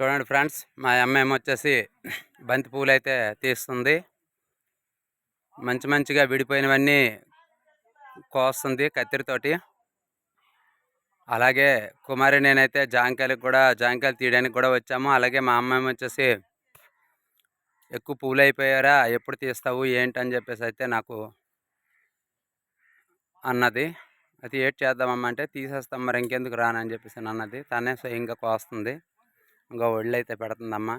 చూడండి ఫ్రెండ్స్ మా అమ్మ వచ్చేసి బంతి పువ్వులు అయితే తీస్తుంది. మంచి మంచిగా విడిపోయినవన్నీ కోస్తుంది కత్తిరితోటి. అలాగే కుమారి నేనైతే జాంకాయలకు కూడా జాంకాయలు తీయడానికి కూడా వచ్చాము. అలాగే మా అమ్మ వచ్చేసి ఎక్కువ పూలు అయిపోయారా ఎప్పుడు తీస్తావు ఏంటి? అని చెప్పేసి అయితే నాకు అన్నది. అది ఏడ్ చేద్దామమ్మా అంటే తీసేస్తాం మరి ఇంకెందుకు రానని చెప్పేసి అన్నది. తనే స్వయంగా కోస్తుంది. ఇంకా ఒళ్ళు అయితే పెడుతుందమ్మా.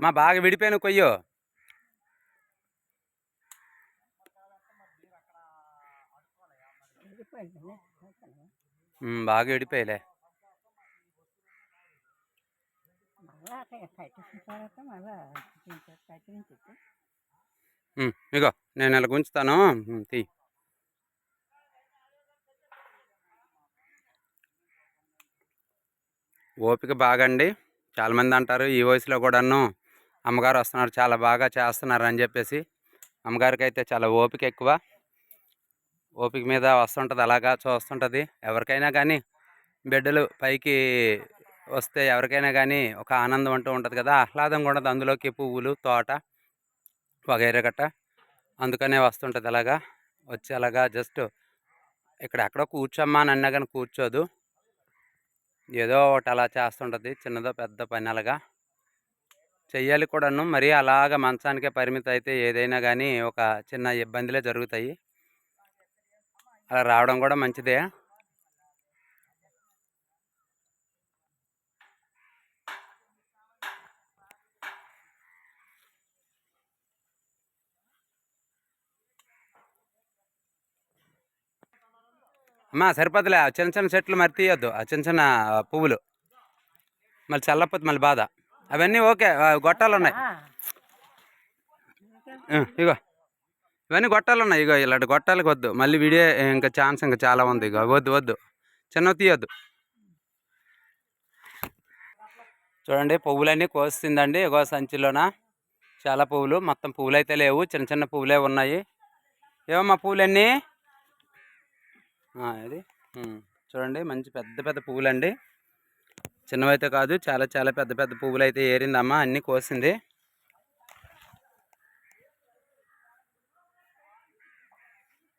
మా బాగా విడిపోయిన కొయ్యో. బాగా విడిపోయలే మళ్ళా కట్టేసిన తర్వాత మళ్ళా కట్టించి ఉమ్, ఇగో నేను ఇలా గుంచుతాను తీ. ఓపిక బాగండి. చాలామంది అంటారు ఈ వయసులో కూడాను అమ్మగారు వస్తున్నారు చాలా బాగా చేస్తున్నారు అని చెప్పేసి. అమ్మగారికి అయితే చాలా ఓపిక ఎక్కువ. ఓపిక మీద వస్తుంటుంది అలాగా చూస్తుంటుంది. ఎవరికైనా కానీ బిడ్డలు పైకి వస్తే ఎవరికైనా కానీ ఒక ఆనందం అంటూ ఉంటుంది కదా! ఆహ్లాదంగా ఉండదు అందులోకి పువ్వులు తోట వగైరా గట్ట అందుకనే వస్తుంటుంది అలాగా. వచ్చి అలాగా జస్ట్ ఇక్కడ ఎక్కడో కూర్చోమ్మా అని అన్నా కానీ కూర్చోదు. ఏదో ఒకటి అలా చేస్తుంటుంది. చిన్నదో పెద్ద పని అలాగా. చెయ్యాలి కూడాను. మరీ అలాగ మంచానికే పరిమితం అయితే ఏదైనా కానీ ఒక చిన్న ఇబ్బందులే జరుగుతాయి. అలా రావడం కూడా మంచిదే. అమ్మా సరిపోతులే. ఆ చిన్న చిన్న చెట్లు మరి తీయొద్దు. ఆ చిన్న చిన్న పువ్వులు. మళ్ళీ చల్లపోతే మళ్ళీ బాధ. అవన్నీ ఓకే గొట్టాలు ఉన్నాయి ఇగో. ఇవన్నీ గొట్టాలు ఉన్నాయి ఇగో ఇలాంటి గొట్టాలకు వద్దు. మళ్ళీ వీడియో ఇంకా ఛాన్స్ ఇంకా చాలా ఉంది. ఇగో వద్దు వద్దు. చిన్నవి తీయొద్దు. చూడండి పువ్వులన్నీ కోస్తుందండి ఇగో సంచిలోన. చాలా పువ్వులు. మొత్తం పువ్వులు అయితే లేవు. చిన్న చిన్న పువ్వులే ఉన్నాయి. ఏమమ్మా పువ్వులన్నీ? ఇది చూడండి మంచి పెద్ద పెద్ద పువ్వులండి. చిన్నవైతే కాదు చాలా చాలా పెద్ద పెద్ద పువ్వులు అయితే ఏరిందమ్మా అన్నీ కోసింది.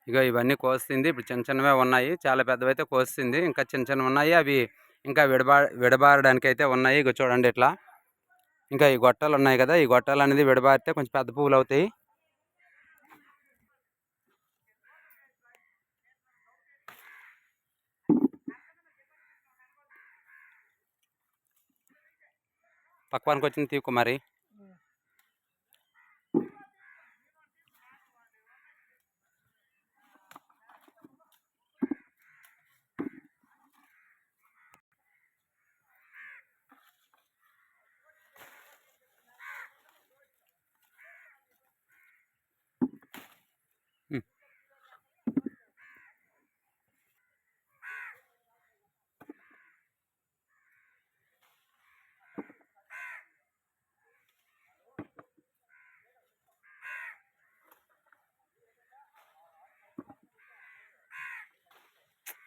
ఇగో ఇవన్నీ కోస్తుంది ఇప్పుడు చిన్న చిన్నవే ఉన్నాయి చాలా పెద్దవైతే కోస్తుంది ఇంకా చిన్న చిన్నవి ఉన్నాయి అవి ఇంకా విడబా విడబారడానికి అయితే ఉన్నాయి ఇక చూడండి ఇట్లా. ఇంకా ఈ గొట్టాలు ఉన్నాయి కదా ఈ గొట్టాలు అనేది విడబారితే కొంచెం పెద్ద పువ్వులు అవుతాయి పక్వానికి వచ్చింది తీ కుమారి.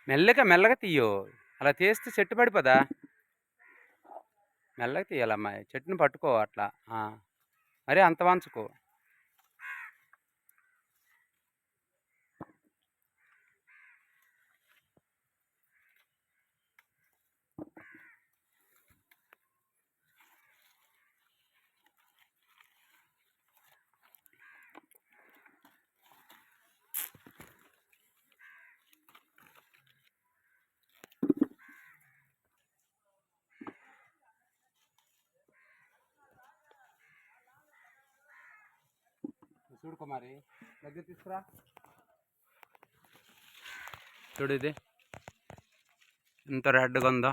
మెల్లగా మెల్లగా తీయు అలా తీస్తే చెట్టు పడిపోదా? మెల్లగా తీయాలమ్మా చెట్టుని పట్టుకో అట్లా. మరి అంత వంచుకో. చూడు కుమారి దగ్గర తీసుకురా. చూడు ఇది. ఎంత రెడ్గా ఉందో.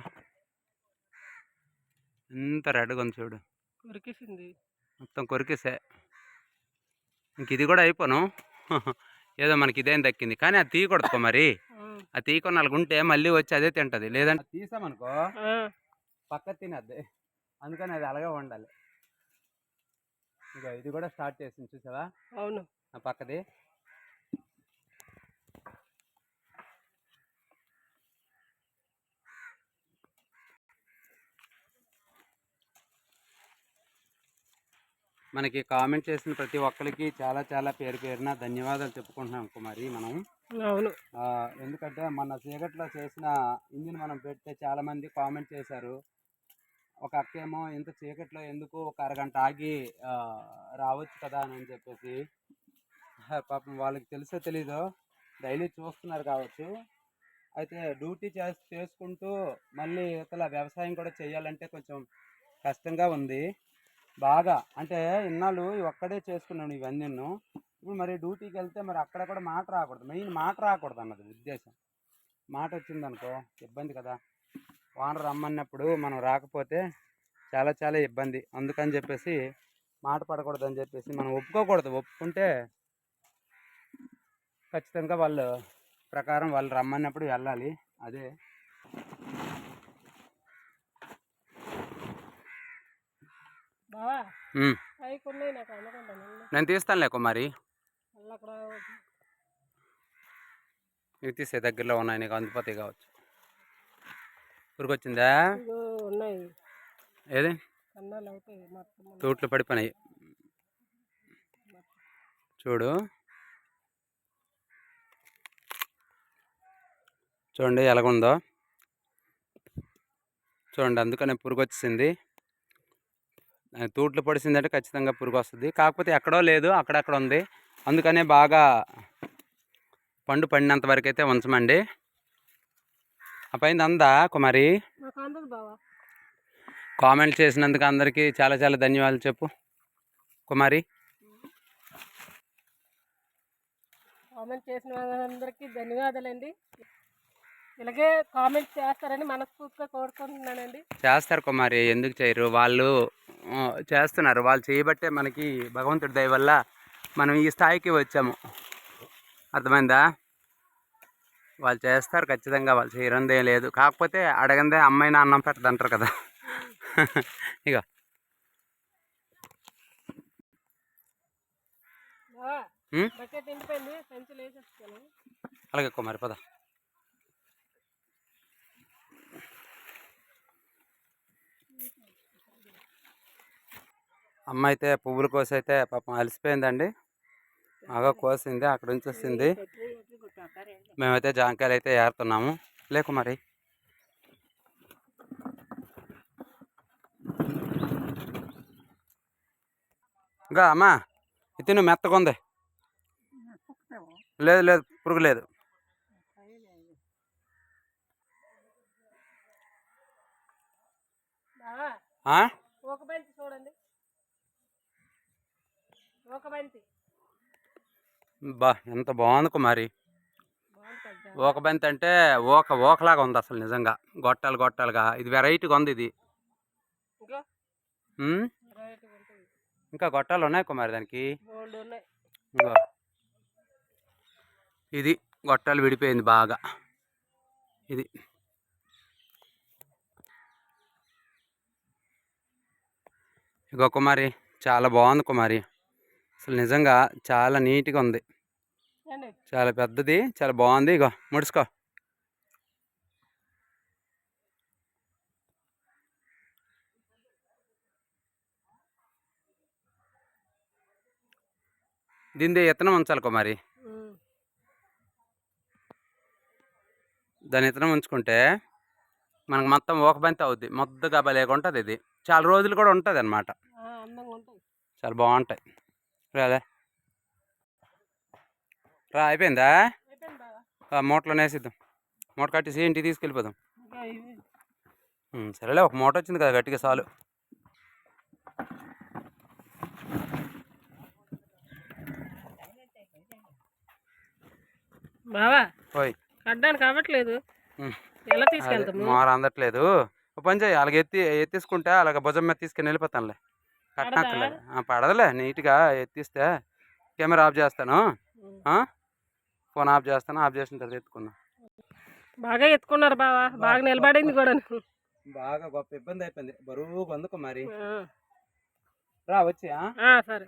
ఎంత రెడ్గా ఉంది చూడు. కొరికేసింది. మొత్తం కొరికేసే. ఇంక ఇది కూడా అయిపోను. ఏదో మనకి ఇదేం దక్కింది. కానీ అది తీయకూడదు కుమారి అది తీయకుండా నాలుగు ఉంటే మళ్ళీ వచ్చి అదే తింటది. లేదంటే తీసామనుకో పక్క తినద్ది. అందుకని అది అలాగే ఉండాలి ఇదిగో ఇది కూడా స్టార్ట్ చేసింది చూసావా? అవును. ఆ పక్కది. మనకి కామెంట్ చేసిన ప్రతి ఒక్కరికి చాలా చాలా పేరు పేరున ధన్యవాదాలు చెప్పుకుంటున్నాం కుమారి మనం. అవును. ఎందుకంటే మన చీకట్లో చేసిన ఇంజిన్ మనం పెడితే చాలా మంది కామెంట్ చేశారు. ఒక అక్కేమో ఇంత చీకట్లో ఎందుకు ఒక అరగంట ఆగి రావచ్చు కదా అని చెప్పేసి. పాపం వాళ్ళకి తెలుసో తెలీదో డైలీ చూస్తున్నారు కావచ్చు. అయితే డ్యూటీ చేస్ చేసుకుంటూ మళ్ళీ ఇతల వ్యవసాయం కూడా చేయాలంటే కొంచెం కష్టంగా ఉంది. బాగా అంటే ఇన్నాళ్ళు ఇవి ఒక్కడే చేసుకున్నాను ఇవన్నీ ఇప్పుడు మరి డ్యూటీకి వెళ్తే మరి అక్కడ కూడా మాట రాకూడదు. మెయిన్ మాట రాకూడదు అన్నది ఉద్దేశం. మాట వచ్చిందనుకో ఇబ్బంది కదా. వానర్ రమ్మన్నప్పుడు మనం రాకపోతే చాలా చాలా ఇబ్బంది. అందుకని చెప్పేసి మాట పడకూడదు అని చెప్పేసి మనం ఒప్పుకోకూడదు. ఒప్పుకుంటే ఖచ్చితంగా వాళ్ళు ప్రకారం వాళ్ళు రమ్మన్నప్పుడు వెళ్ళాలి. అదే. నేను తీస్తానులే కుమారి అక్కడ ఇవి తీసే దగ్గరలో ఉన్నాయి నీకు అందుపోతాయి కావచ్చు. పురుగొచ్చిందా ఇగో ఉన్నాయి. ఏది? తూట్లు పడిపోయినాయి. చూడు. చూడండి ఎలాగుందో. చూడండి అందుకనే పురుగు వచ్చేసింది తూట్లు పొడిచిందంటే ఖచ్చితంగా పురుగు వస్తుంది కాకపోతే ఎక్కడో లేదు అక్కడక్కడ ఉంది. అందుకనే బాగా పండు పండినంత వరకు అయితే ఉంచమండి. ఆ పైన అందా కుమారి? కామెంట్ చేసినందుకు అందరికీ చాలా చాలా ధన్యవాదాలు చెప్పు. కుమారి? కామెంట్ చేసిన వాళ్ళందరికీ ధన్యవాదాలండి. ఇలాగే కామెంట్ చేస్తారని మనస్ఫూర్తిగా కోరుకుంటున్నానండి. చేస్తారు కుమారి ఎందుకు చేయరు? వాళ్ళు చేస్తున్నారు. వాళ్ళు చేయబట్టే మనకి భగవంతుడి దయ వల్ల మనం ఈ స్థాయికి వచ్చాము. అర్థమైందా? వాళ్ళు చేస్తారు ఖచ్చితంగా వాళ్ళు చేయరందే లేదు. కాకపోతే అడగందే అమ్మాయినా అన్నం పెట్టదు అంటారు కదా. ఇక అలాగే కుమారి పద. అమ్మ అయితే పువ్వుల కోసి అయితే పాపం అలసిపోయిందండి. బాగా కోసింది అక్కడ నుంచి వస్తుంది. మేమైతే జాంకాయలు అయితే ఏరుతున్నాము. లేకు మరి. ఇంకా అమ్మా ఇది నువ్వు మెత్తగా ఉంది. లేదు లేదు పురుగు లేదు చూడండి. బా ఎంత బాగుంది కుమారి. ఓక బంతి అంటే ఓక ఓకలాగా ఉంది అసలు నిజంగా. గొట్టాలు గొట్టాలుగా. ఇది వెరైటీగా ఉంది ఇది. ఇంకా? గొట్టాలు ఉన్నాయి కుమారి దానికి. ఇది గొట్టాలు విడిపోయింది బాగా. ఇది. ఇగో కుమారి చాలా బాగుంది కుమారి. అసలు నిజంగా చాలా నీట్గా ఉంది. చాలా పెద్దది చాలా బాగుంది. ఇగో ముడుచుకో. దీని ఇత్తనం ఉంచాలి కుమారి ఉమ్. దాని ఇత్తనం ఉంచుకుంటే మనకు మొత్తం ఒక బంతి అవుద్ది. మొద్దగా భలేగా ఉంటుంది ఇది. చాలా రోజులు కూడా ఉంటుంది ఉంటాయి చాలా బాగుంటాయి. రాదే రా అయిపోయిందా? మూటలో వేసిద్దాం మూట కట్టేసి ఇంటికి తీసుకెళ్ళిపోదాం. సరేలే ఒక మూట వచ్చింది కదా గట్టిగా చాలు. బావా పోయి కట్టడానికి అవ్వట్లేదు. ఉమ్. ఎలా అదే తీసుకెళ్తాము మోర అందట్లేదు పని చేయి అలాగ ఎత్తి ఎత్తిసుకుంటే అలాగ భుజం మీద తీసుకుని వెళ్ళిపోతానులే. కట్టనక్కర్లేదు ఆ, పడదులే నీట్గా ఎత్తిస్తే కెమెరా ఆఫ్ చేస్తాను? ఫోన్ ఆఫ్ చేస్తాను ఆఫ్ చేసిన తర్వాత ఎత్తుకుందాం. బాగా ఎత్తుకున్నారు బావా బాగా నిలబడింది కూడా బాగా గొప్ప ఇబ్బంది అయిపోయింది. బరువుగా ఉంది మరి రా వచ్చి సరే.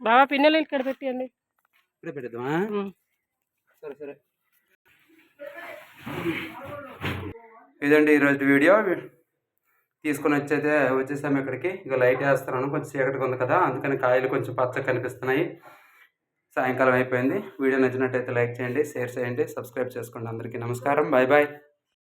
బావా పిన్నెలు ఇక్కడ పెట్టియండి. ఇప్పుడే పెడదామా. సరే సరే. ఇదండి ఈరోజు వీడియో. తీసుకొని వచ్చైతే వచ్చేసాము ఇక్కడికి. ఇక లైట్ వేస్తున్నాను. కొంచెం చీకటిగా ఉంది కదా అందుకని కాయలు కొంచెం పచ్చగా కనిపిస్తున్నాయి. సాయంకాలం అయిపోయింది. వీడియో నచ్చినట్టయితే లైక్ చేయండి షేర్ చేయండి సబ్స్క్రైబ్ చేసుకోండి అందరికీ. నమస్కారం. Bye bye.